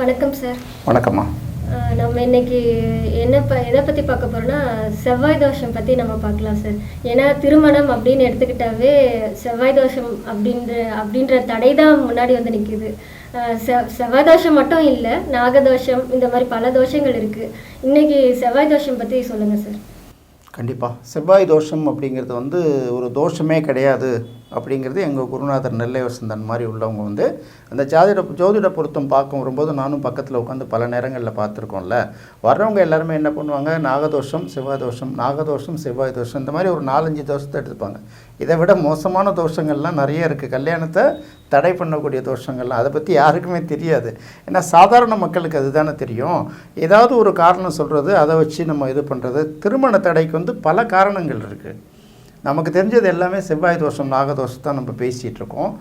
வணக்கம் சார் வணக்கம்மா. நம்ம இன்னைக்கு என்ன ப எதை பற்றி பார்க்க போகிறோம்னா செவ்வாய் தோஷம் பற்றி நம்ம பார்க்கலாம் சார் ஏன்னா திருமணம் அப்படின்னு எடுத்துக்கிட்டாவே செவ்வாய் தோஷம் அப்படின்ற அப்படின்ற தடை தான் முன்னாடி வந்து நிற்கிது செவ்வாய் தோஷம் மட்டும் இல்லை நாகதோஷம் இந்த மாதிரி பல தோஷங்கள் இருக்குது இன்னைக்கு செவ்வாய் தோஷம் பற்றி சொல்லுங்கள் சார் கண்டிப்பாக செவ்வாய் தோஷம் அப்படிங்கிறது வந்து ஒரு தோஷமே கிடையாது. அப்படிங்கிறது எங்கள் குருநாதர் நெல்லை வசந்தன் மாதிரி உள்ளவங்க வந்து அந்த ஜாதிட ஜோதிட பொருத்தம் பார்க்க வரும்போது நானும் பக்கத்தில் உட்காந்து பல நேரங்களில் பார்த்துருக்கோம்ல. வர்றவங்க எல்லாருமே என்ன பண்ணுவாங்க? நாகதோஷம் செவ்வாய் தோஷம் நாகதோஷம் செவ்வாய் தோஷம் இந்த மாதிரி ஒரு நாலஞ்சு தோஷத்தை எடுத்துப்பாங்க. இதை விட மோசமான தோஷங்கள்லாம் நிறைய இருக்குது கல்யாணத்தை தடை பண்ணக்கூடிய தோஷங்கள்லாம் அதை பற்றி யாருக்குமே தெரியாது. ஏன்னா சாதாரண மக்களுக்கு அதுதானே தெரியும். ஏதாவது ஒரு காரணம் சொல்கிறது அதை வச்சு நம்ம இது பண்ணுறது திருமண தடைக்கு வந்து பல காரணங்கள் இருக்குது நமக்கு தெரிஞ்சது எல்லாமே செவ்வாய் தோஷம் நாகதோஷம் தான் நம்ம பேசிகிட்டு இருக்கோம்.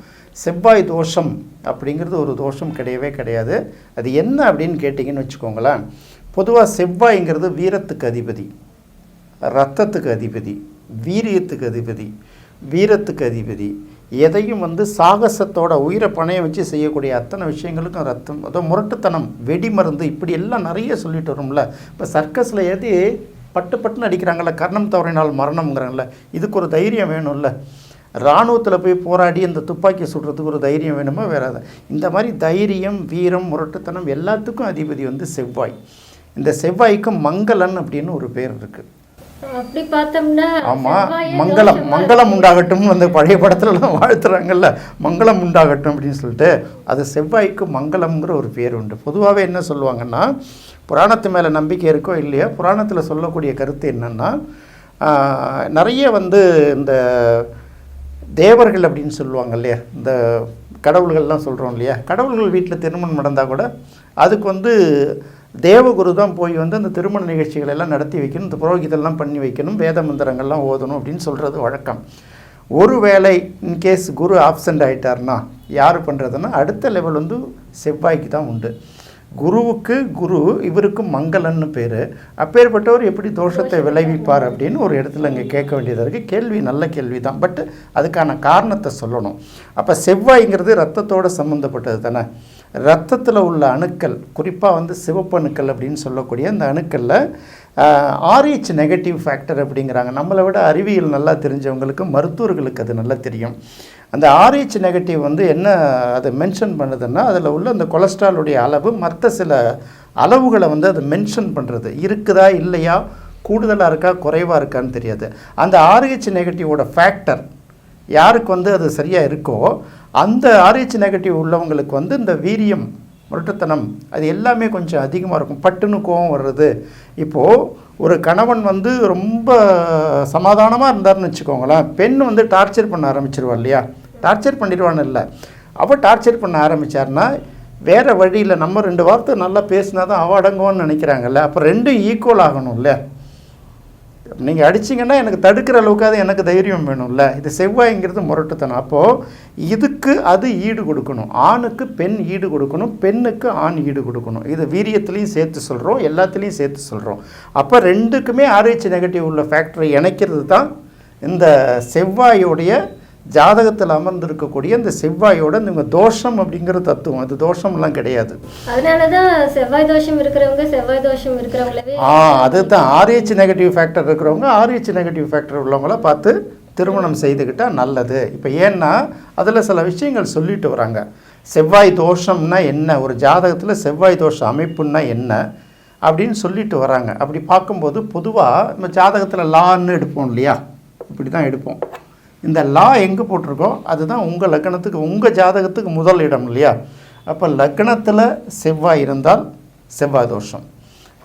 செவ்வாய் தோஷம் அப்படிங்கிறது ஒரு தோஷம் கிடையவே கிடையாது. அது என்ன அப்படின்னு கேட்டிங்கன்னு வச்சுக்கோங்களேன். பொதுவாக செவ்வாய்ங்கிறது வீரத்துக்கு அதிபதி ரத்தத்துக்கு அதிபதி வீரியத்துக்கு அதிபதி வீரத்துக்கு அதிபதி. எதையும் வந்து சாகசத்தோட உயிரை பணையை வச்சு செய்யக்கூடிய அத்தனை விஷயங்களுக்கும் ரத்தம் அதோ முரட்டுத்தனம் வெடிமருந்து இப்படி எல்லாம் நிறைய சொல்லிட்டு வரோம்ல. இப்போ சர்க்கஸில் எது பட்டு பட்டுன்னு அடிக்கிறாங்கல்ல கர்ணம் தவறினால் மரணம்ங்கிறாங்கல்ல இதுக்கு ஒரு தைரியம் வேணும்ல. இராணுவத்தில் போய் போராடி அந்த துப்பாக்கி சுடுறதுக்கு ஒரு தைரியம் வேணுமா வேற இந்த மாதிரி தைரியம் வீரம் முரட்டுத்தனம் எல்லாத்துக்கும் அதிபதி வந்து செவ்வாய். இந்த செவ்வாய்க்கு மங்களன் அப்படின்னு ஒரு பேர் இருக்குது அப்படி பார்த்தோம்னா ஆமாம் மங்களம். மங்களம் உண்டாகட்டும் அந்த பழைய படத்துலலாம் வாழ்த்துறாங்கல்ல. மங்களம் உண்டாகட்டும் அப்படின்னு சொல்லிட்டு அது செவ்வாய்க்கு மங்களம்ங்கிற ஒரு பேர் உண்டு. பொதுவாகவே என்ன சொல்லுவாங்கன்னா புராணத்து மேலே நம்பிக்கை இருக்கோ இல்லையோ புராணத்தில் சொல்லக்கூடிய கருத்து என்னென்னா நிறைய வந்து இந்த தேவர்கள் அப்படின்னு சொல்லுவாங்க இல்லையா? இந்த கடவுள்கள்லாம் சொல்கிறோம் இல்லையா? கடவுள்கள் வீட்டில் திருமணம் நடந்தால் கூட அதுக்கு வந்து தேவகுரு தான் போய் வந்து அந்த திருமண நிகழ்ச்சிகள் எல்லாம் நடத்தி வைக்கணும் இந்த புரோகிதெல்லாம் பண்ணி வைக்கணும் வேத மந்திரங்கள்லாம் ஓதணும் அப்படின்னு சொல்கிறது வழக்கம். ஒரு வேளை இன்கேஸ் குரு ஆப்சண்ட் ஆகிட்டார்னா யார் பண்ணுறதுன்னா அடுத்த லெவல் வந்து செவ்வாய்க்கு தான் உண்டு. குருவுக்கு குரு இவருக்கு மங்களன்னு பேர். அப்பேற்பட்டவர் எப்படி தோஷத்தை விளைவிப்பார் அப்படின்னு ஒரு இடத்துல இங்கே கேட்க வேண்டியதாக இருக்குது கேள்வி நல்ல கேள்வி தான் பட் அதுக்கான காரணத்தை சொல்லணும். அப்போ செவ்வாய்ங்கிறது ரத்தத்தோடு சம்மந்தப்பட்டது தானே? ரத்தத்தில் உள்ள அணுக்கள் குறிப்பாக வந்து சிவப்பு அணுக்கள் அப்படின்னு சொல்லக்கூடிய அந்த அணுக்களில் ஆர்ஹெச் நெகட்டிவ் ஃபேக்டர் அப்படிங்கிறாங்க. நம்மளை விட அறிவியல் நல்லா தெரிஞ்சவங்களுக்கு மருத்துவர்களுக்கு அது நல்லா தெரியும். அந்த ஆர்ஹெச் நெகட்டிவ் வந்து என்ன அது மென்ஷன் பண்ணுதுன்னா அதில் உள்ள அந்த கொலஸ்ட்ராலுடைய அளவு மற்ற சில அளவுகளை வந்து அது மென்ஷன் பண்ணுறது இருக்குதா இல்லையா கூடுதலாக இருக்கா குறைவாக இருக்கான்னு தெரியாது. அந்த ஆர்ஹெச் நெகட்டிவோட ஃபேக்டர் யாருக்கு வந்து அது சரியாக இருக்கோ அந்த ஆர்ஹெச் நெகட்டிவ் உள்ளவங்களுக்கு வந்து இந்த வீரியம் முரட்டுத்தனம். அது எல்லாமே கொஞ்சம் அதிகமாக இருக்கும். பட்டுன்னு கோவம் வர்றது. இப்போது ஒரு கணவன் வந்து ரொம்ப சமாதானமாக இருந்தார்னு வச்சுக்கோங்களேன். பெண் வந்து டார்ச்சர் பண்ண ஆரம்பிச்சிருவா இல்லையா? டார்ச்சர் பண்ணிடுவான்னு இல்லை. அவள் டார்ச்சர் பண்ண ஆரம்பித்தார்னா வேறு வழியில் நம்ம ரெண்டு வார்த்தை நல்லா பேசினா தான் அவள் அடங்குவான்னு நினைக்கிறாங்கல்ல. அப்போ ரெண்டும் ஈக்குவல் ஆகணும்ல நீங்கள் அடிச்சிங்கன்னா எனக்கு தடுக்கிற அளவுக்காவது எனக்கு தைரியம் வேணும்ல. இது செவ்வாய்ங்கிறது முரட்டுத்தனம். அப்போது இதுக்கு அது ஈடு கொடுக்கணும். ஆணுக்கு பெண் ஈடு கொடுக்கணும். பெண்ணுக்கு ஆண் ஈடு கொடுக்கணும். இது வீரியத்துலேயும் சேர்த்து சொல்கிறோம் எல்லாத்துலேயும் சேர்த்து சொல்கிறோம் அப்போ ரெண்டுக்குமே ஆர்ஹெச் நெகட்டிவ் உள்ள ஃபேக்டரை இணைக்கிறது தான் இந்த செவ்வாயோடைய ஜாதகத்தில் அமர்ந்திருக்கக்கூடிய இந்த செவ்வாயோட இந்த தோஷம் அப்படிங்கிற தத்துவம். அது தோஷம்லாம் கிடையாது. செவ்வாய் தோஷம் இருக்கிறவங்க செவ்வாய் தோஷம் ஆ அதுதான். ஆர்ஹெச் நெகட்டிவ் ஃபேக்டர் இருக்கிறவங்க ஆர்ஹெச் நெகட்டிவ் ஃபேக்டர் உள்ளவங்கள பார்த்து திருமணம் செய்துக்கிட்டால் நல்லது. இப்போ ஏன்னா அதில் சில விஷயங்கள் சொல்லிட்டு வராங்க. செவ்வாய் தோஷம்னா என்ன? ஒரு ஜாதகத்தில் செவ்வாய் தோஷ அமைப்புன்னா என்ன? அப்படின்னு சொல்லிட்டு வராங்க. அப்படி பார்க்கும்போது பொதுவாக நம்ம ஜாதகத்தில் லான்னு எடுப்போம் இல்லையா? இப்படி தான் எடுப்போம். இந்த லா எங்கே போட்டிருக்கோ அதுதான் உங்கள் லக்னத்துக்கு உங்கள் ஜாதகத்துக்கு முதல் இடம் இல்லையா? அப்போ லக்னத்தில் செவ்வாய் இருந்தால் செவ்வாய் தோஷம்.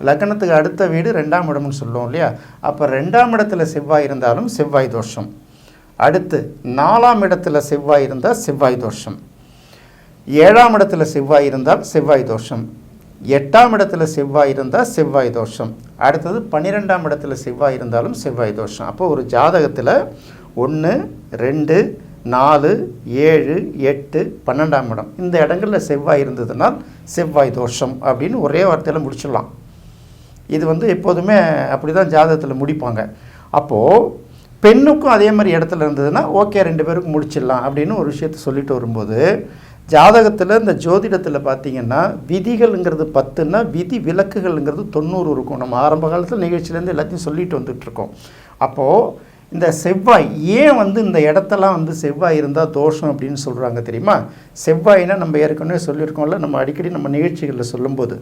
லக்னத்துக்கு அடுத்த வீடு ரெண்டாம் இடம்னு சொல்லுவோம் இல்லையா? அப்போ ரெண்டாம் இடத்துல செவ்வாய் இருந்தாலும் செவ்வாய் தோஷம். அடுத்து நாலாம் இடத்துல செவ்வாய் இருந்தால் செவ்வாய் தோஷம். ஏழாம் இடத்துல செவ்வாய் இருந்தால் செவ்வாய் தோஷம். எட்டாம் இடத்துல செவ்வாய் இருந்தால் செவ்வாய் தோஷம். அடுத்தது பன்னிரெண்டாம் இடத்துல செவ்வாய் இருந்தாலும் செவ்வாய் தோஷம். அப்போ ஒரு ஜாதகத்தில் ஒன்று ரெண்டு நாலு ஏழு எட்டு பன்னெண்டாம் இடம். இந்த இடங்களில் செவ்வாய் இருந்ததுனால் செவ்வாய் தோஷம் அப்படின்னு ஒரே வார்த்தையில் முடிச்சிடலாம். இது வந்து எப்போதுமே அப்படி தான் ஜாதகத்தில் முடிப்பாங்க. அப்போது பெண்ணுக்கும் அதே மாதிரி இடத்துல இருந்ததுன்னா ஓகே ரெண்டு பேருக்கும் முடிச்சிடலாம் அப்படின்னு ஒரு விஷயத்த சொல்லிட்டு வரும்போது ஜாதகத்தில் இந்த ஜோதிடத்தில் பார்த்தீங்கன்னா விதிகள்ங்கிறது பத்துன்னா விதி விலக்குகள்ங்கிறது தொண்ணூறு இருக்கும். நம்ம ஆரம்ப காலத்தில் நிகழ்ச்சியிலேருந்து எல்லாத்தையும் சொல்லிட்டு வந்துட்டுருக்கோம் அப்போது இந்த செவ்வாய் ஏன் வந்து இந்த இடத்தெல்லாம் வந்து செவ்வாய் இருந்தால் தோஷம் அப்படின்னு சொல்கிறாங்க தெரியுமா? செவ்வாய்னா நம்ம ஏற்கனவே சொல்லியிருக்கோம்ல நம்ம அடிக்கடி நம்ம நிகழ்ச்சிகளில் சொல்லும்போது.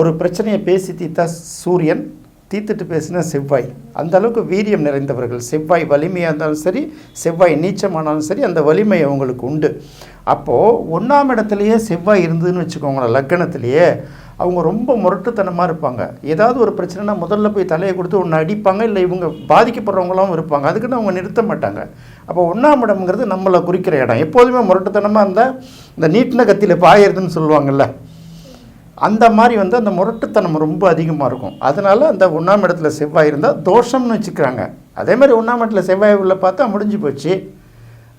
ஒரு பிரச்சனையை பேசி தீர்த்தா சூரியன் தீர்த்துட்டு பேசினா செவ்வாய். அந்த அளவுக்கு வீரியம் நிறைந்தவர்கள். செவ்வாய் வலிமையாக இருந்தாலும் சரி செவ்வாய் நீச்சமானாலும் சரி அந்த வலிமை அவங்களுக்கு உண்டு. அப்போது ஒன்றாம் இடத்துலையே செவ்வாய் இருந்ததுன்னு வச்சுக்கோங்களேன் லக்கணத்திலேயே அவங்க ரொம்ப முரட்டுத்தனமாக இருப்பாங்க. ஏதாவது ஒரு பிரச்சனைனா முதல்ல போய் தலையை கொடுத்து ஒன்று அடிப்பாங்க இல்லை இவங்க பாதிக்கப்படுறவங்களாம் இருப்பாங்க. அதுக்குன்னு அவங்க நிறுத்த மாட்டாங்க. அப்போ ஒன்றாம் இடம்ங்கிறது நம்மளை குறிக்கிற இடம். எப்போதுமே முரட்டுத்தனமாக இருந்தால் இந்த நீட்டின கத்தியில் பாயிருதுன்னு சொல்லுவாங்கல்ல. அந்த மாதிரி வந்து அந்த முரட்டுத்தனம் ரொம்ப அதிகமாக இருக்கும். அதனால் அந்த ஒன்றாம் இடத்துல செவ்வாய் இருந்தால் தோஷம்னு வச்சுக்கிறாங்க. அதே மாதிரி ஒன்றாம் இடத்துல செவ்வாய் உள்ள பார்த்தா முடிஞ்சு போச்சு.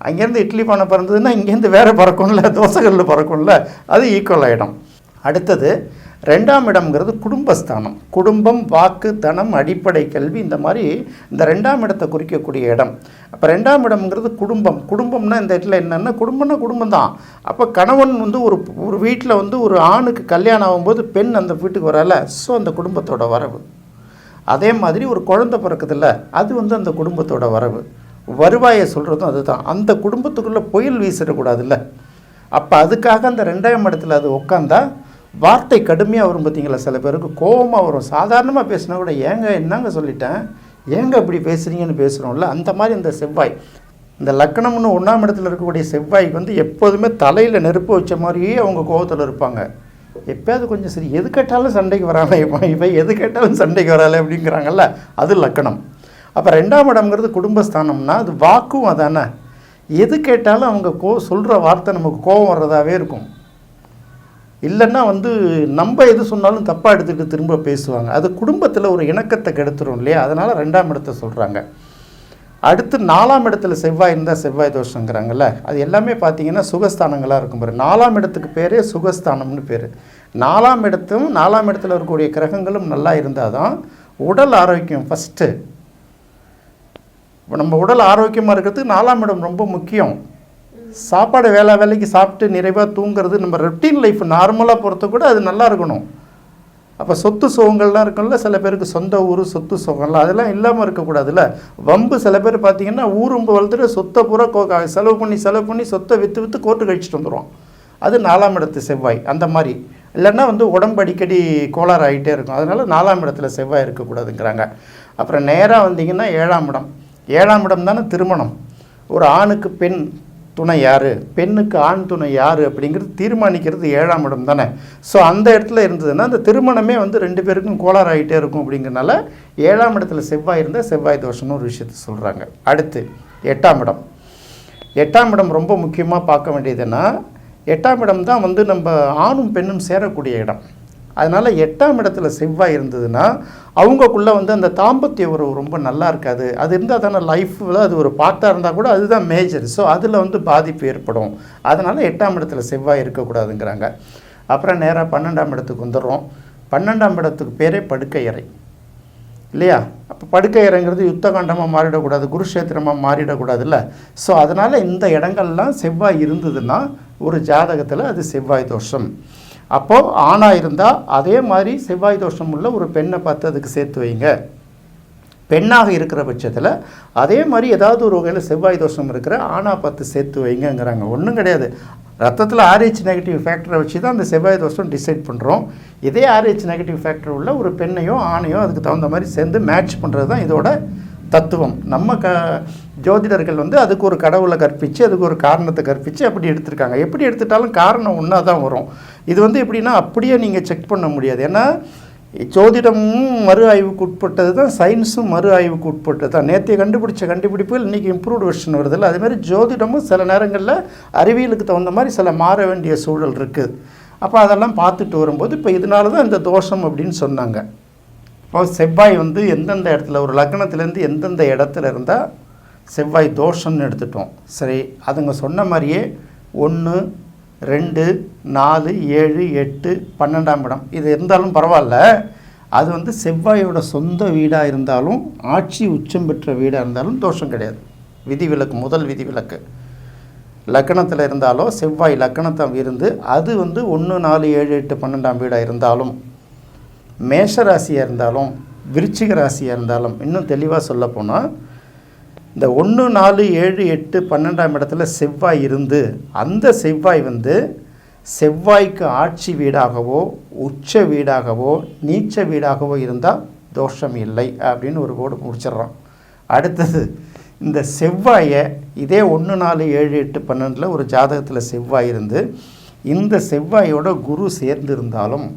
அங்கேருந்து இட்லி பானை பறந்ததுன்னா இங்கேருந்து வேறு பறக்கும்ல தோசைகளில் பறக்கும்ல அது ஈக்குவல் ஆகிடும் அடுத்தது ரெண்டாம் இடம்ங்கிறது குடும்பஸ்தானம். குடும்பம் வாக்கு தனம் அடிப்படை கல்வி இந்த மாதிரி இந்த ரெண்டாம் இடத்தை குறிக்கக்கூடிய இடம். அப்போ ரெண்டாம் இடம்ங்கிறது குடும்பம். குடும்பம்னா இந்த இடத்துல என்னென்னா குடும்பம்னா குடும்பம் தான் அப்போ கணவன் வந்து ஒரு ஒரு வீட்டில் வந்து ஒரு ஆணுக்கு கல்யாணம் ஆகும்போது பெண் அந்த வீட்டுக்கு வரல ஸோ அந்த குடும்பத்தோட வரவு. அதே மாதிரி ஒரு குழந்தை பிறக்குதுல்ல அது வந்து அந்த குடும்பத்தோட வரவு. வருவாயை சொல்கிறதும் அதுதான். அந்த குடும்பத்துக்குள்ளே புயல் வீசிடக்கூடாதுல்ல. அப்போ அதுக்காக அந்த ரெண்டாம் இடத்துல அது உட்காந்தா வார்த்தை கடுமையாக வரும் பார்த்தீங்களா சில பேருக்கு கோபமாக வரும். சாதாரணமாக பேசினா கூட ஏங்க என்னங்க சொல்லிட்டேன்? ஏங்க இப்படி பேசுகிறீங்கன்னு பேசுகிறோம்ல அந்த மாதிரி இந்த செவ்வாய். இந்த லக்கணம்னு ஒன்றாம் இடத்துல இருக்கக்கூடிய செவ்வாய்க்கு வந்து எப்போதுமே தலையில் நெருப்பு வச்ச மாதிரியே அவங்க கோபத்தில் இருப்பாங்க. எப்பயாவது கொஞ்சம் சரி எது கேட்டாலும் சண்டைக்கு வராங்க இப்போ இப்போ எது கேட்டாலும் சண்டைக்கு வரால அப்படிங்கிறாங்கல்ல அது லக்கணம். அப்போ ரெண்டாம் இடம்ங்கிறது குடும்பஸ்தானம்னா அது வாக்கும் அதானே. எது கேட்டாலும் அவங்க கோ சொல்கிற வார்த்தை நமக்கு கோபம் வர்றதாகவே இருக்கும். இல்லைன்னா வந்து நம்ம எது சொன்னாலும் தப்பாக எடுத்துகிட்டு திரும்ப பேசுவாங்க. அது குடும்பத்தில் ஒரு இணக்கத்தை கெடுத்துரும் இல்லையா? அதனால் ரெண்டாம் இடத்த சொல்கிறாங்க அடுத்து நாலாம் இடத்துல செவ்வாய் இருந்தால் செவ்வாய் தோஷங்கிறாங்கல்ல? அது எல்லாமே பார்த்தீங்கன்னா சுகஸ்தானங்களாக இருக்கும் பாரு. நாலாம் இடத்துக்கு பேரே சுகஸ்தானம்னு பேர். நாலாம் இடத்தும் நாலாம் இடத்துல இருக்கக்கூடிய கிரகங்களும் நல்லா இருந்தால் தான் உடல் ஆரோக்கியம் ஃபஸ்ட்டு இப்போ நம்ம உடல் ஆரோக்கியமாக இருக்கிறதுக்கு நாலாம் இடம் ரொம்ப முக்கியம். சாப்பாடு வேலை வேலைக்கு சாப்பிட்டு நிறைவாக தூங்குறது நம்ம ரொட்டீன் லைஃப் நார்மலாக பொறுத்த கூட அது நல்லா இருக்கணும். அப்போ சொத்து சுகங்கள்லாம் இருக்கும்ல சில பேருக்கு சொந்த ஊர் சொத்து சுகம்லாம் அதெல்லாம் இல்லாமல் இருக்கக்கூடாதுல்ல? வம்பு சில பேர் பார்த்தீங்கன்னா ஊரும்பு வளர்த்துட்டு சொத்தை பூரா கோ செலவு பண்ணி செலவு பண்ணி சொத்தை விற்று விற்று கோர்ட்டு கழிச்சிட்டு வந்துடுவோம் அது நாலாம் இடத்து செவ்வாய் அந்த மாதிரி. இல்லைன்னா வந்து உடம்பு அடிக்கடி கோளாறு ஆகிட்டே இருக்கும். அதனால் நாலாம் இடத்துல செவ்வாய் இருக்கக்கூடாதுங்கிறாங்க. அப்புறம் நேராக வந்தீங்கன்னா ஏழாம் இடம். ஏழாம் இடம் தானே திருமணம். ஒரு ஆணுக்கு பெண் துணை யார்? பெண்ணுக்கு ஆண் துணை யார் அப்படிங்கிறது தீர்மானிக்கிறது ஏழாம் இடம் தானே. ஸோ அந்த இடத்துல இருந்ததுன்னா அந்த திருமணமே வந்து ரெண்டு பேருக்கும் கோளாறு ஆகிட்டே இருக்கும் அப்படிங்கிறனால ஏழாம் இடத்துல செவ்வாய் இருந்தால் செவ்வாய் தோஷம்னு ஒரு விஷயத்த சொல்கிறாங்க அடுத்து எட்டாம் இடம். எட்டாம் இடம் ரொம்ப முக்கியமாக பார்க்க வேண்டியதுன்னா எட்டாம் இடம் தான் வந்து நம்ம ஆணும் பெண்ணும் சேரக்கூடிய இடம். அதனால் எட்டாம் இடத்துல செவ்வாய் இருந்ததுன்னா அவங்கக்குள்ளே வந்து அந்த தாம்பத்திய உறவு ரொம்ப நல்லா இருக்காது. அது இருந்தால் தானே லைஃப்பில் அது ஒரு பார்ட்டாக இருந்தால் கூட அதுதான் மேஜர் ஸோ அதில் வந்து பாதிப்பு ஏற்படும். அதனால் எட்டாம் இடத்துல செவ்வாய் இருக்கக்கூடாதுங்கிறாங்க. அப்புறம் நேராக பன்னெண்டாம் இடத்துக்கு வந்துடுறோம். பன்னெண்டாம் இடத்துக்கு பேரே படுக்கை அறை. இல்லையா? அப்போ படுக்கை அறைங்கிறது யுத்த காண்டமாக மாறிடக்கூடாது குருஷேத்திரமாக மாறிடக்கூடாதுல்ல. ஸோ அதனால் இந்த இடங்கள்லாம் செவ்வாய் இருந்ததுன்னா ஒரு ஜாதகத்தில் அது செவ்வாய் தோஷம். அப்போது ஆணாக இருந்தால் அதே மாதிரி செவ்வாய் தோஷம் உள்ள ஒரு பெண்ணை பார்த்து அதுக்கு சேர்த்து வைங்க. பெண்ணாக இருக்கிற பட்சத்தில் அதே மாதிரி ஏதாவது ஒரு வகையில் செவ்வாய் தோஷம் இருக்கிற ஆணாக பார்த்து சேர்த்து வைங்கங்கிறாங்க. ஒன்றும் கிடையாது. ரத்தத்தில் ஆர்ஹெச் நெகட்டிவ் ஃபேக்டரை வச்சு தான் அந்த செவ்வாய் தோஷம் டிசைட் பண்ணுறோம் இதே ஆர்ஹெச் நெகட்டிவ் ஃபேக்டர் உள்ள ஒரு பெண்ணையோ ஆணையோ அதுக்கு தகுந்த மாதிரி சேர்ந்து மேட்ச் பண்ணுறது தான் இதோட தத்துவம். நம்ம க ஜோதிடர்கள் வந்து அதுக்கு ஒரு கடவுளை கற்பித்து அதுக்கு ஒரு காரணத்தை கற்பித்து அப்படி எடுத்திருக்காங்க. எப்படி எடுத்துட்டாலும் காரணம் ஒன்றா தான் வரும். இது வந்து எப்படின்னா அப்படியே நீங்கள் செக் பண்ண முடியாது. ஏன்னா ஜோதிடமும் மறு ஆய்வுக்கு உட்பட்டது தான் சயின்ஸும் மறு ஆய்வுக்கு உட்பட்டது தான். நேற்றைய கண்டுபிடிச்ச கண்டுபிடிப்புகள் இன்றைக்கி இம்ப்ரூவ்டு வெர்ஷன் வருதில்ல. அதுமாதிரி ஜோதிடமும் சில நேரங்களில் அறிவியலுக்கு தகுந்த மாதிரி சில மாற வேண்டிய சூழல் இருக்குது அப்போ அதெல்லாம் பார்த்துட்டு வரும்போது இப்போ இதனால தான் இந்த தோஷம் அப்படின்னு சொன்னாங்க. இப்போ செவ்வாய் வந்து எந்தெந்த இடத்துல ஒரு லக்னத்துலேருந்து எந்தெந்த இடத்துல இருந்தால் செவ்வாய் தோஷம்னு எடுத்துட்டோம். சரி அதுங்க சொன்ன மாதிரியே ஒன்று ரெண்டு நாலு ஏழு எட்டு பன்னெண்டாம் இடம். இது இருந்தாலும் பரவாயில்ல. அது வந்து செவ்வாயோட சொந்த வீடாக இருந்தாலும் ஆட்சி உச்சம் பெற்ற வீடாக இருந்தாலும் தோஷம் கிடையாது. விதிவிலக்கு முதல் விதிவிலக்கு. லக்கணத்தில் இருந்தாலோ செவ்வாய் லக்னத்தை இருந்து அது வந்து ஒன்று நாலு ஏழு எட்டு பன்னெண்டாம் வீடாக இருந்தாலும் மேஷ ராசியாக இருந்தாலும் விருச்சிக ராசியாக இருந்தாலும் இன்னும் தெளிவாக சொல்லப்போனால் இந்த ஒன்று நாலு ஏழு எட்டு பன்னெண்டாம் இடத்துல செவ்வாய் இருந்து அந்த செவ்வாய் வந்து செவ்வாய்க்கு ஆட்சி வீடாகவோ உச்ச வீடாகவோ நீச்ச வீடாகவோ இருந்தால் தோஷம் இல்லை அப்படின்னு ஒரு கோடு முடிச்சிடுறோம் அடுத்தது இந்த செவ்வாயை இதே ஒன்று நாலு ஏழு எட்டு பன்னெண்டில் ஒரு ஜாதகத்தில் செவ்வாய் இருந்து இந்த செவ்வாயோட குரு சேர்ந்திருந்தாலும்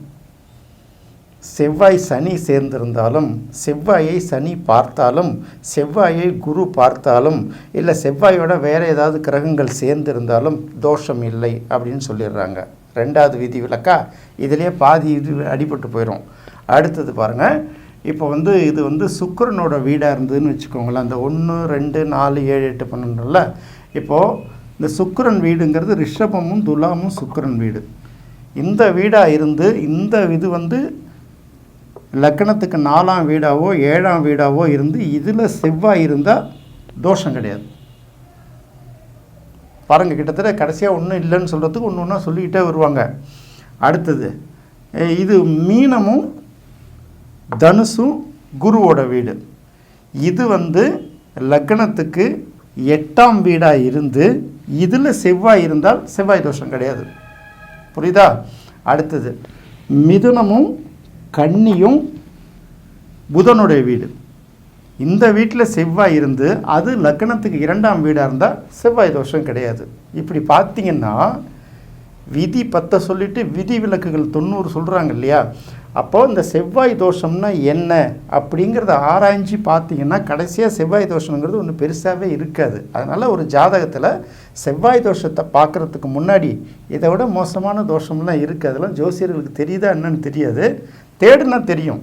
செவ்வாய் சனி சேர்ந்திருந்தாலும் செவ்வாயை சனி பார்த்தாலும் செவ்வாயை குரு பார்த்தாலும் இல்லை செவ்வாயோட வேறு ஏதாவது கிரகங்கள் சேர்ந்திருந்தாலும் தோஷம் இல்லை அப்படின்னு சொல்லிடுறாங்க. ரெண்டாவது விதி விலக்கா இதுலேயே பாதி இது அடிபட்டு போயிடும் அடுத்தது பாருங்கள் இப்போ வந்து இது வந்து சுக்கரனோட வீடாக இருந்ததுன்னு வச்சுக்கோங்களேன். அந்த ஒன்று ரெண்டு நாலு ஏழு எட்டு பன்னெண்டுல. இப்போது இந்த சுக்கரன் வீடுங்கிறது ரிஷபமும் துலாமும் சுக்கரன் வீடு. இந்த வீடாக இருந்து இந்த இது வந்து லக்கணத்துக்கு நாலாம் வீடாவோ ஏழாம் வீடாவோ இருந்து இதில் செவ்வாய் இருந்தால் தோஷம் கிடையாது. பாருங்க கிட்டத்தட்ட கடைசியாக ஒன்றும் இல்லைன்னு சொல்கிறதுக்கு ஒன்று ஒன்றா சொல்லிக்கிட்டே வருவாங்க. அடுத்தது இது மீனமும் தனுசும் குருவோட வீடு. இது வந்து லக்னத்துக்கு எட்டாம் வீடாக இருந்து இதில் செவ்வாய் இருந்தால் செவ்வாய் தோஷம் கிடையாது. புரியுதா? அடுத்தது மிதுனமும் கன்னியும் புதனுடைய வீடு. இந்த வீட்டில் செவ்வாய் இருந்து அது லக்னத்துக்கு இரண்டாம் வீடாக இருந்தால் செவ்வாய் தோஷம் கிடையாது. இப்படி பார்த்தீங்கன்னா விதி பத்தை சொல்லிட்டு விதி விலக்குகள் தொண்ணூறு சொல்கிறாங்க இல்லையா? அப்போது இந்த செவ்வாய் தோஷம்னா என்ன அப்படிங்கிறத ஆராய்ஞ்சு பார்த்தீங்கன்னா கடைசியாக செவ்வாய் தோஷங்கிறது ஒன்றும் பெருசாகவே இருக்காது. அதனால் ஒரு ஜாதகத்தில் செவ்வாய் தோஷத்தை பார்க்குறதுக்கு முன்னாடி இதை விட மோசமான தோஷம்லாம் இருக்குது அதெல்லாம் ஜோசியர்களுக்கு தெரியுதா என்னன்னு தெரியாது. தேடுனா தெரியும்.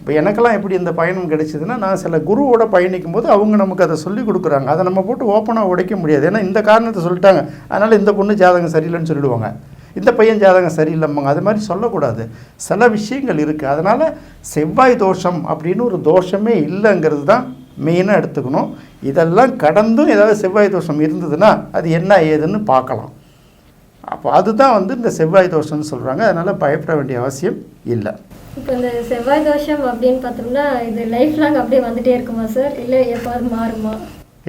இப்போ எனக்கெல்லாம் எப்படி இந்த பயணம் கிடைச்சதுன்னா நான் சில குருவோட பயணிக்கும் போது அவங்க நமக்கு அதை சொல்லி கொடுக்குறாங்க. அதை நம்ம போட்டு ஓப்பனாக உடைக்க முடியாது. ஏன்னா இந்த காரணத்தை சொல்லிட்டாங்க. அதனால் இந்த பொண்ணு ஜாதகம் சரியில்லைன்னு சொல்லிடுவாங்க. இந்த பையன் ஜாதகம் சரியில்லைம்பாங்க. அது மாதிரி சொல்லக்கூடாது. சில விஷயங்கள் இருக்குது அதனால் செவ்வாய் தோஷம் அப்படின்னு ஒரு தோஷமே இல்லைங்கிறது தான் மெயினாக எடுத்துக்கணும். இதெல்லாம் கடந்தும் ஏதாவது செவ்வாய் தோஷம் இருந்ததுன்னா அது என்ன ஏதுன்னு பார்க்கலாம். அப்போ அதுதான் வந்து இந்த செவ்வாய் தோஷம்னு சொல்கிறாங்க அதனால் பயப்பட வேண்டிய அவசியம் இல்லை. இப்போ இந்த செவ்வாய் தோஷம் அப்படின்னு பார்த்தோம்னா இது லைஃப் லாங் அப்படியே வந்துட்டே இருக்குமா சார் இல்லை எப்பாவது மாறுமா?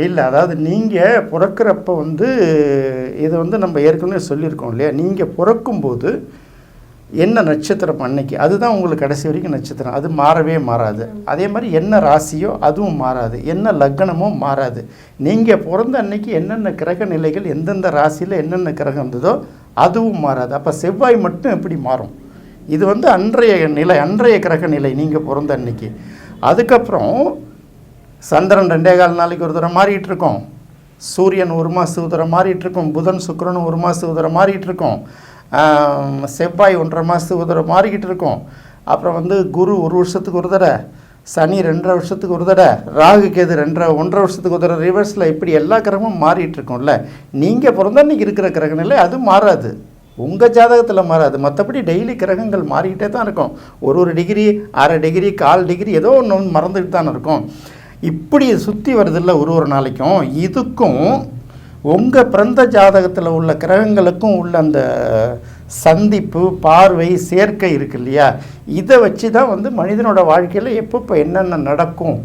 இல்லை அதாவது நீங்கள் பிறக்கிறப்ப வந்து இதை வந்து நம்ம ஏற்கனவே சொல்லியிருக்கோம் இல்லையா? நீங்கள் பிறக்கும்போது என்ன நட்சத்திரம் அன்னைக்கு? அதுதான் உங்களுக்கு கடைசி வரைக்கும் நட்சத்திரம். அது மாறவே மாறாது. அதே மாதிரி என்ன ராசியோ அதுவும் மாறாது. என்ன லக்னமோ மாறாது. நீங்கள் பிறந்த அன்னைக்கு என்னென்ன கிரக நிலைகள் எந்தெந்த ராசியில் என்னென்ன கிரகம் இருந்ததோ அதுவும் மாறாது. அப்போ செவ்வாய் மட்டும் எப்படி மாறும்? இது வந்து அன்றைய நிலை அன்றைய கிரக நிலை நீங்கள் பிறந்த அன்னைக்கு. அதுக்கப்புறம் சந்திரன் ரெண்டே கால் நாளைக்கு ஒரு தடவை மாறிட்டு இருக்கோம். சூரியன் ஒரு மாதத்துக்கு ஒரு தடவை மாறிட்டு இருக்கும். புதன் சுக்கரன் ஒரு மாதத்துக்கு ஒரு தடவை மாறிட்டு இருக்கோம். செவ்வாய் ஒன்றரை மாதத்துக்கு ஒரு தடவை மாறிக்கிட்டு இருக்கோம். அப்புறம் வந்து குரு ஒரு வருஷத்துக்கு ஒரு தடவை சனி ரெண்டரை வருஷத்துக்கு ஒரு தடவை ராகு கேது ரெண்டரை ஒன்றரை வருஷத்துக்கு ஒரு தடவை ரிவர்ஸில் இப்படி எல்லா கிரகமும் மாறிட்டு இருக்கோம்ல. நீங்கள் பிறந்த இன்றைக்கி இருக்கிற கிரக அது மாறாது. உங்கள் ஜாதகத்தில் மாறாது. மற்றபடி டெய்லி கிரகங்கள் மாறிக்கிட்டே தான் இருக்கும். ஒரு ஒரு டிகிரி அரை டிகிரி கால் டிகிரி ஏதோ ஒன்று மறந்துக்கிட்டு தான் இருக்கும். இப்படி சுற்றி வருதில்ல ஒரு ஒரு நாளைக்கும் இதுக்கும் உங்கள் பிறந்த ஜாதகத்தில் உள்ள கிரகங்களுக்கும் உள்ள அந்த சந்திப்பு பார்வை சேர்க்கை இருக்கு இல்லையா? இதை வச்சு தான் வந்து மனிதனோட வாழ்க்கையில் எப்பப்போ என்னென்ன நடக்கும்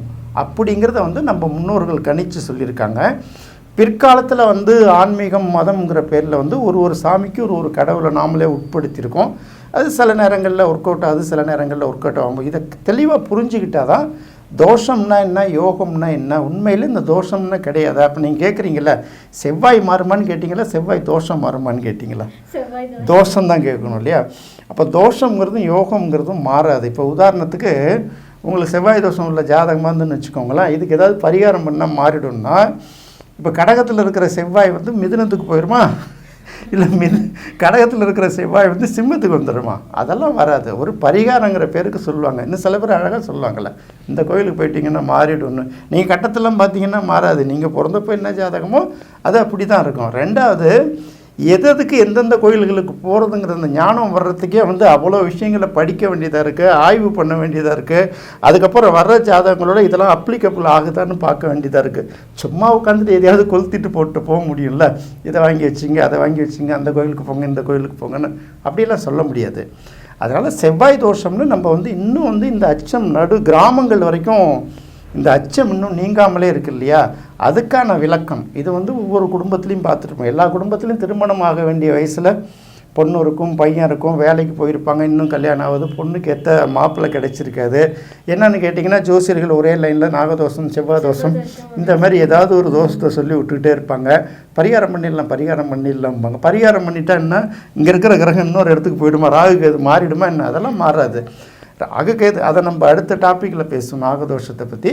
அப்படிங்கிறத வந்து நம்ம முன்னோர்கள் கணித்து சொல்லியிருக்காங்க. பிற்காலத்தில் வந்து ஆன்மீகம் மதம்ங்கிற பேரில் வந்து ஒரு ஒரு சாமிக்கு ஒரு ஒரு கடவுளை நாமளே உட்படுத்தியிருக்கோம். அது சில நேரங்களில் ஒர்க் அவுட் ஆகுது சில நேரங்களில் ஒர்க் அவுட் ஆகும் இதை தெளிவாக புரிஞ்சுக்கிட்டால் தான் தோஷம்னா என்ன யோகம்னா என்ன? உண்மையில் இந்த தோஷம்னா கிடையாது. அப்போ நீங்கள் கேட்குறீங்களா செவ்வாய் மாறுமான்னு கேட்டிங்களா செவ்வாய் தோஷம் மாறுமான்னு கேட்டிங்களா? செவ்வாய் தோஷம். தோஷம் தான் கேட்கணும் இல்லையா? அப்போ தோஷங்கிறதும் யோகம்ங்கிறதும் மாறாது. இப்போ உதாரணத்துக்கு உங்களுக்கு செவ்வாய் தோஷம் உள்ள ஜாதகமாக இருந்துன்னு வச்சுக்கோங்களேன் இதுக்கு ஏதாவது பரிகாரம் பண்ணால் மாறிடும்னா இப்போ கடகத்தில் இருக்கிற செவ்வாய் வந்து மிதுனத்துக்கு போயிடுமா இல்லை மின் கடகத்தில் இருக்கிற செவ்வாய் வந்து சிம்மத்துக்கு வந்துடுமா அதெல்லாம் வராது. ஒரு பரிகாரங்கிற பேருக்கு சொல்லுவாங்க. இன்னும் சில பேர் அழகாக சொல்லுவாங்கள்ல இந்த கோயிலுக்கு போயிட்டீங்கன்னா மாறிடும்னு நீங்கள் கட்டத்திலாம் பார்த்தீங்கன்னா மாறாது. நீங்கள் பிறந்தப்போ என்ன ஜாதகமோ அது அப்படி தான் இருக்கும். ரெண்டாவது எது எதுக்கு எந்தெந்த கோயில்களுக்கு போகிறதுங்கிற அந்த ஞானம் வர்றதுக்கே வந்து அவ்வளோ விஷயங்களை படிக்க வேண்டியதாக இருக்குது ஆய்வு பண்ண வேண்டியதாக இருக்குது அதுக்கப்புறம் வர்ற ஜாதகங்களோட இதெல்லாம் அப்ளிகபிள் ஆகுதான்னு பார்க்க வேண்டியதாக இருக்குது சும்மா உட்காந்துட்டு எதையாவது கொளுத்திட்டு போட்டு போக முடியும்ல. இதை வாங்கி வச்சிங்க அதை வாங்கி வச்சிங்க அந்த கோயிலுக்கு போங்க இந்த கோயிலுக்கு போங்கன்னு அப்படிலாம் சொல்ல முடியாது. அதனால் செவ்வாய் தோஷம்னு நம்ம வந்து இன்னும் வந்து இந்த அச்சம் நடு கிராமங்கள் வரைக்கும் இந்த அச்சம் இன்னும் நீங்காமலே இருக்கு இல்லையா? அதுக்கான விளக்கம். இது வந்து ஒவ்வொரு குடும்பத்துலேயும் பார்த்துருப்போம். எல்லா குடும்பத்துலேயும் திருமணம் ஆக வேண்டிய வயசில் பொண்ணு இருக்கும் பையன் இருக்கும் வேலைக்கு போயிருப்பாங்க இன்னும் கல்யாணம் ஆகுது பொண்ணுக்கு ஏற்ற மாப்பிள்ளை கிடைச்சிருக்காது. என்னென்னு கேட்டிங்கன்னா ஜோசியர்கள் ஒரே லைனில் நாகதோஷம் செவ்வாய் தோஷம் இந்த மாதிரி ஏதாவது ஒரு தோஷத்தை சொல்லி விட்டுக்கிட்டே இருப்பாங்க. பரிகாரம் பண்ணிடலாம் பரிகாரம் பண்ணிடலாம்பாங்க. பரிகாரம் பண்ணிட்டா என்ன? இங்கே இருக்கிற கிரகம் இன்னொரு இடத்துக்கு போயிடுமா? ராகு கேது மாறிடுமா என்ன? அதெல்லாம் மாறாது. ராகு அதை நம்ம அடுத்த டாப்பிக்கில் பேசும் நாகதோஷத்தை பற்றி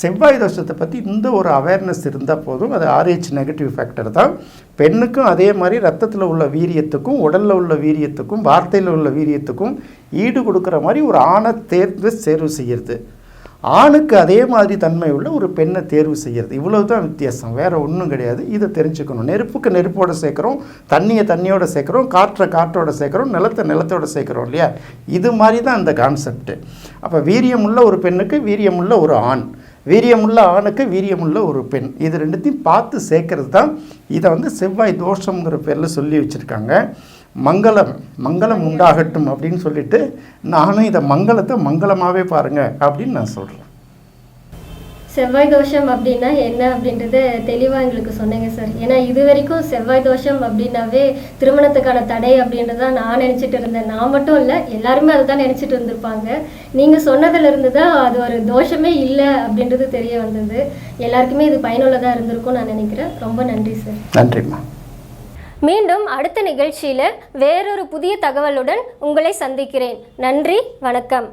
செவ்வாய் தோஷத்தை பற்றி இந்த ஒரு அவேர்னஸ் இருந்தால் போதும். அது ஆர்ஹெச் நெகட்டிவ் ஃபேக்டர் தான். பெண்ணுக்கும் அதே மாதிரி ரத்தத்தில் உள்ள வீரியத்துக்கும் உடலில் உள்ள வீரியத்துக்கும் வார்த்தையில் உள்ள வீரியத்துக்கும் ஈடு கொடுக்குற மாதிரி ஒரு ஆணை தேர்ந்து தேர்வு செய்கிறது ஆணுக்கு அதே மாதிரி தன்மை உள்ள ஒரு பெண்ணை தேர்வு செய்கிறது இவ்வளவு தான் வித்தியாசம். வேறு ஒன்றும் கிடையாது. இதை தெரிஞ்சுக்கணும். நெருப்புக்கு நெருப்போட சேர்க்குறோம் தண்ணியை தண்ணியோட சேர்க்குறோம் காற்றை காற்றோட சேர்க்குறோம் நிலத்தை நிலத்தோட சேர்க்குறோம் இல்லையா? இது மாதிரி தான் அந்த கான்செப்ட் அப்போ வீரியமுள்ள ஒரு பெண்ணுக்கு வீரியமுள்ள ஒரு ஆண் வீரியமுள்ள ஆணுக்கு வீரியமுள்ள ஒரு பெண். இது ரெண்டுத்தையும் பார்த்து சேர்க்கறது தான் இதை வந்து செவ்வாய் தோஷம்ங்கிற பேரில் சொல்லி வச்சுருக்காங்க. மங்களம் மங்களம் உண்டாகட்டும் அப்படின்னு சொல்லிட்டு நானும் இதை மங்களத்தை மங்களமாகவே பாருங்க அப்படின்னு நான் சொல்கிறேன் செவ்வாய் தோஷம் அப்படின்னா என்ன அப்படின்றத தெளிவாக எங்களுக்கு சொன்னீங்க சார். ஏன்னா இது வரைக்கும் செவ்வாய் தோஷம் அப்படின்னாவே திருமணத்துக்கான தடை அப்படின்றத நான் நினச்சிட்டு இருந்தேன். நான் மட்டும் இல்லை எல்லாருமே அதை தான் நினச்சிட்டு இருந்திருப்பாங்க. நீங்கள் சொன்னதுலேருந்து தான் அது ஒரு தோஷமே இல்லை அப்படின்றது தெரிய வந்தது. எல்லாருக்குமே இது பயனுள்ளதாக இருந்திருக்கும் நான் நினைக்கிறேன். ரொம்ப நன்றி சார். நன்றிம்மா. மீண்டும் அடுத்த நிகழ்ச்சியில் வேறொரு புதிய தகவலுடன் உங்களை சந்திக்கிறேன். நன்றி வணக்கம்.